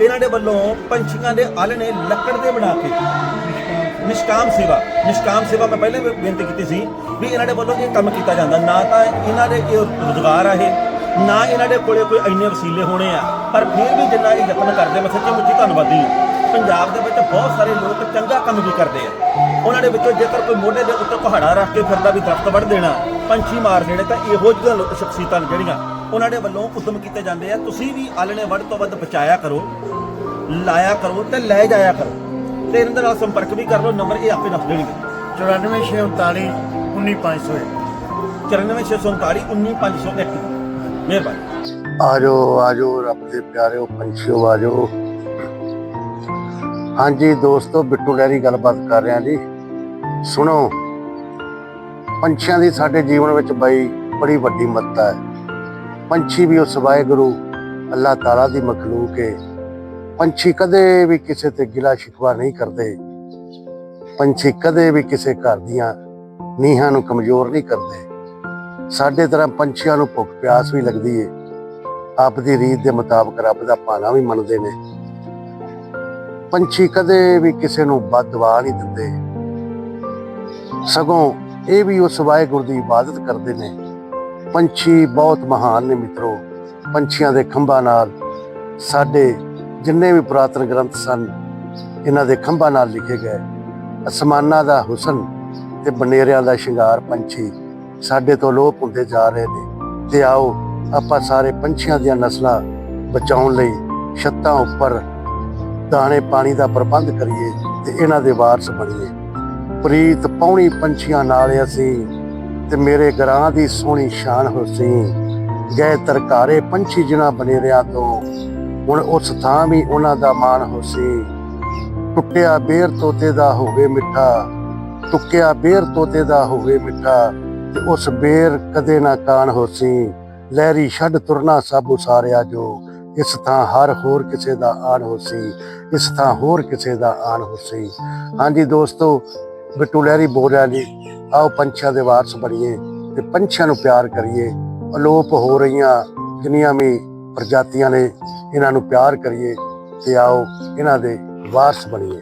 ਇਹਨਾਂ ਦੇ ਵੱਲੋਂ ਪੰਛੀਆਂ ਦੇ ਆਲਣੇ ਲੱਕੜ ਦੇ ਬਣਾ ਕੇ ਨਿਸ਼ਕਾਮ ਸੇਵਾ ਨਿਸ਼ਕਾਮ ਸੇਵਾ ਮੈਂ ਪਹਿਲੇ ਵੀ ਬੇਨਤੀ ਕੀਤੀ ਸੀ ਵੀ ਇਹਨਾਂ ਦੇ ਵੱਲੋਂ ਇਹ ਕੰਮ ਕੀਤਾ ਜਾਂਦਾ। ਨਾ ਤਾਂ ਇਹਨਾਂ ਦੇ ਇਹ ਰੁਜ਼ਗਾਰ ਆ ਇਹ, ਨਾ ਇਹਨਾਂ ਦੇ ਕੋਲੇ ਕੋਈ ਇੰਨੇ ਵਸੀਲੇ ਹੋਣੇ ਆ, ਪਰ ਫਿਰ ਵੀ ਜਿੰਨਾ ਇਹ ਯਤਨ ਕਰਦੇ ਮੈਂ ਸੱਚੀ ਮੁੱਚੀ ਧੰਨਵਾਦੀ ਹਾਂ। ਪੰਜਾਬ ਦੇ ਵਿੱਚ ਬਹੁਤ ਸਾਰੇ ਲੋਕ ਚੰਗਾ ਕੰਮ ਵੀ ਕਰਦੇ ਆ। ਉਹਨਾਂ ਦੇ ਵਿੱਚੋਂ ਜੇਕਰ ਕੋਈ ਮੋਢੇ ਦੇ ਉੱਤੇ ਪਹਾੜਾ ਰੱਖ ਕੇ ਫਿਰਦਾ ਵੀ ਦਰਖਤ ਵੱਢ ਦੇਣਾ, ਪੰਛੀ ਮਾਰ ਦੇਣੇ, ਤਾਂ ਇਹੋ ਜਿਹੀਆਂ ਲੋ- ਸ਼ਖਸੀਅਤਾਂ ਨੇ ਜਿਹੜੀਆਂ ਉਹਨਾਂ ਦੇ ਵੱਲੋਂ ਉਦਮ ਕੀਤੇ ਜਾਂਦੇ ਆ ਤੁਸੀਂ ਵੀ ਆਲਣੇ ਵੱਧ ਤੋਂ ਵੱਧ ਬਚਾਇਆ ਕਰੋ ਲਾਇਆ ਕਰੋ ਤੇ ਲੈ ਜਾਇਆ ਕਰੋ। ਤੇ ਇਹਨਾਂ ਦੇ ਨਾਲ ਸੰਪਰਕ ਵੀ ਕਰ ਲਓ ਨੰਬਰ ਇਹ ਆਪੇ ਦੱਸ ਦੇਣਗੇ। 9439 19501 94639 19501 ਮਿਹਰਬਾਨੀ। ਆਜੋ ਆਜੋ ਰੱਬ ਦੇ ਪਿਆਰਿਓ ਪੰਛੀਓ ਆਜੋ। ਹਾਂਜੀ ਦੋਸਤੋ ਬਿੱਟੂ ਡੈਰੀ ਗੱਲਬਾਤ ਕਰ ਰਿਹਾ ਜੀ। ਸੁਣੋ ਪੰਛੀਆਂ ਦੀ ਸਾਡੇ ਜੀਵਨ ਵਿੱਚ ਬਈ ਬੜੀ ਵੱਡੀ ਮਹੱਤਤਾ ਹੈ। ਪੰਛੀ ਵੀ ਉਸ ਵਾਹਿਗੁਰੂ ਅੱਲਾਹ ਤਾਲਾ ਦੀ ਮਖਲੂਕ ਹੈ ਪੰਛੀ ਕਦੇ ਵੀ ਕਿਸੇ ਤੇ ਗਿਲਾ ਸ਼ਿਕਵਾ ਨਹੀਂ ਕਰਦੇ। ਪੰਛੀ ਕਦੇ ਵੀ ਕਿਸੇ ਘਰ ਦੀਆਂ ਨੀਹਾਂ ਨੂੰ ਕਮਜ਼ੋਰ ਨਹੀਂ ਕਰਦੇ। ਸਾਡੇ ਤਰ੍ਹਾਂ ਪੰਛੀਆਂ ਨੂੰ ਭੁੱਖ ਪਿਆਸ ਵੀ ਲੱਗਦੀ ਏ। ਆਪ ਦੀ ਰੀਤ ਦੇ ਮੁਤਾਬਕ ਰੱਬ ਦਾ ਭਾਣਾ ਵੀ ਮੰਨਦੇ ਨੇ। ਪੰਛੀ ਕਦੇ ਵੀ ਕਿਸੇ ਨੂੰ ਬਦਦੁਆ ਨਹੀਂ ਦਿੰਦੇ। ਸਗੋਂ ਇਹ ਵੀ ਉਸ ਵਾਹਿਗੁਰੂ ਦੀ ਇਬਾਦਤ ਕਰਦੇ ਨੇ। ਪੰਛੀ ਬਹੁਤ ਮਹਾਨ ਨੇ ਮਿੱਤਰੋ। ਪੰਛੀਆਂ ਦੇ ਖੰਭਾਂ ਨਾਲ ਸਾਡੇ ਜਿੰਨੇ ਵੀ ਪੁਰਾਤਨ ਗ੍ਰੰਥ ਸਨ, ਇਹਨਾਂ ਦੇ ਖੰਭਾਂ ਨਾਲ ਲਿਖੇ ਗਏ। ਅਸਮਾਨਾਂ ਦਾ ਹੁਸਨ ਤੇ ਬਨੇਰਿਆਂ ਦਾ ਸ਼ਿੰਗਾਰ ਪੰਛੀ ਸਾਡੇ ਤੋਂ ਲੋਪ ਹੁੰਦੇ ਜਾ ਰਹੇ ਨੇ। ਤੇ ਆਓ, ਆਪਾਂ ਸਾਰੇ ਪੰਛੀਆਂ ਦੀਆਂ ਨਸਲਾਂ ਬਚਾਉਣ ਲਈ ਛੱਤਾਂ ਉੱਪਰ ਦਾਣੇ ਪਾਣੀ ਦਾ ਪ੍ਰਬੰਧ ਕਰੀਏ ਤੇ ਇਹਨਾਂ ਦੇ ਵਾਰਸ ਬਣੀਏ। ਪ੍ਰੀਤ ਪੌਣੀ ਪੰਛੀਆਂ ਨਾਲ ਅਸੀਂ ਤੇ ਮੇਰੇ ਗਰਾਂ ਦੀ ਸੋਹਣੀ ਸ਼ਾਨ ਹੋਸੀ ਗਏ ਤਰਕਾਰੇ ਪੰਛੀ ਜਿਨ੍ਹਾਂ ਬਨੇਰਿਆਂ ਤੋਂ। ਹੁਣ ਉਸ ਥਾਂ ਵੀ ਉਹਨਾਂ ਦਾ ਮਾਣ ਹੋਸੀ ਟੁੱਟਿਆ ਬੇਰ ਤੋਤੇ ਦਾ ਹੋਵੇ ਮਿੱਠਾ ਟੁੱਕਿਆ ਬੇਰ ਤੋਤੇ ਦਾ ਹੋਵੇ ਮਿੱਠਾ, ਤੇ ਉਸ ਬੇਰ ਕਦੇ ਨਾ ਕਾਣ ਹੋਸੀ ਲਹਿਰੀ ਛੱਡ ਤੁਰਨਾ ਸਭ ਉਸਾਰਿਆ ਜੋ, ਇਸ ਥਾਂ ਹਰ ਹੋਰ ਕਿਸੇ ਦਾ ਆਣ ਹੋਸੀ ਇਸ ਥਾਂ ਹੋਰ ਕਿਸੇ ਦਾ ਆਣ ਹੋਸੀ ਹਾਂਜੀ ਦੋਸਤੋ, ਬਿੱਟੂ ਲਹਿਰੀ ਬੋਲ ਰਿਹਾ ਜੀ। ਆਓ ਪੰਛੀਆਂ ਦੇ ਵਾਰਸ ਬਣੀਏ ਤੇ ਪੰਛੀਆਂ ਨੂੰ ਪਿਆਰ ਕਰੀਏ। ਅਲੋਪ ਹੋ ਰਹੀਆਂ ਜਿੰਨੀਆਂ ਵੀ ਪ੍ਰਜਾਤੀਆਂ ਨੇ, ਇਹਨਾਂ ਨੂੰ ਪਿਆਰ ਕਰੀਏ ਤੇ ਆਓ ਇਹਨਾਂ ਦੇ ਵਾਰਸ ਬਣੀਏ।